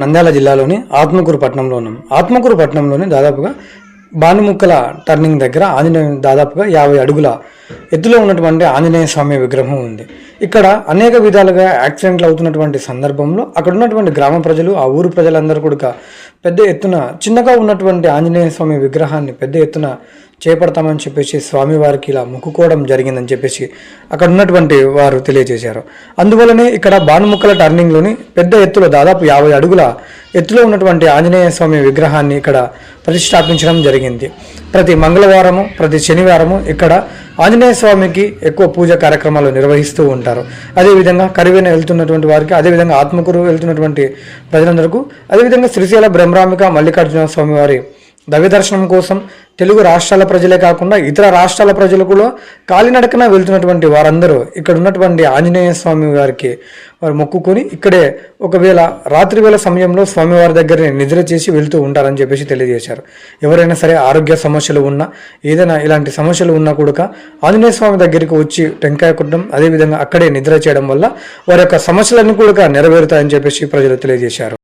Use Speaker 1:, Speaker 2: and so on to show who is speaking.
Speaker 1: నంద్యాల జిల్లాలోని ఆత్మకూరు పట్టణంలో ఉన్నాం. ఆత్మకూరు పట్టణంలోని దాదాపుగా బాణిముక్కల టర్నింగ్ దగ్గర ఆంజనేయ దాదాపుగా యాభై అడుగుల ఎత్తులో ఉన్నటువంటి ఆంజనేయ స్వామి విగ్రహం ఉంది. ఇక్కడ అనేక విధాలుగా యాక్సిడెంట్లు అవుతున్నటువంటి సందర్భంలో అక్కడ ఉన్నటువంటి గ్రామ ప్రజలు ఆ ఊరు ప్రజలందరూ కూడా పెద్ద ఎత్తున చిన్నగా ఉన్నటువంటి ఆంజనేయ స్వామి విగ్రహాన్ని పెద్ద ఎత్తున చేపడతామని చెప్పేసి స్వామివారికి ఇలా మొక్కుకోవడం జరిగిందని చెప్పేసి అక్కడ ఉన్నటువంటి వారు తెలియజేశారు. అందువల్లనే ఇక్కడ భానుముక్కల టర్నింగ్లోని పెద్ద ఎత్తులో దాదాపు యాభై అడుగుల ఎత్తులో ఉన్నటువంటి ఆంజనేయ స్వామి విగ్రహాన్ని ఇక్కడ ప్రతిష్టాపించడం జరిగింది. ప్రతి మంగళవారము ప్రతి శనివారము ఇక్కడ ఆంజనేయ స్వామికి ఎక్కువ పూజ కార్యక్రమాలు నిర్వహిస్తూ ఉంటారు. అదేవిధంగా కరివేన వెళ్తున్నటువంటి వారికి అదేవిధంగా ఆత్మకూరు వెళ్తున్నటువంటి ప్రజలందరికీ అదేవిధంగా శ్రీశైల బ్రహ్మరామిక మల్లికార్జున స్వామి వారి దర్శనం కోసం తెలుగు రాష్ట్రాల ప్రజలే కాకుండా ఇతర రాష్ట్రాల ప్రజలు కూడా కాలినడకన వెళ్తున్నటువంటి వారందరూ ఇక్కడ ఉన్నటువంటి ఆంజనేయ స్వామి వారికి వారు మొక్కుకొని ఇక్కడే ఒకవేళ రాత్రి వేళ సమయంలో స్వామివారి దగ్గరని నిద్ర చేసి వెళ్తూ ఉంటారని చెప్పేసి తెలియజేశారు. ఎవరైనా సరే ఆరోగ్య సమస్యలు ఉన్నా ఏదైనా ఇలాంటి సమస్యలు ఉన్నా కూడా ఆంజనేయ స్వామి దగ్గరికి వచ్చి టెంకాయ కుట్టడం అదేవిధంగా అక్కడే నిద్ర చేయడం వల్ల వారి యొక్క సమస్యలన్నీ కూడా నెరవేరుతాయని చెప్పేసి ప్రజలు తెలియజేశారు.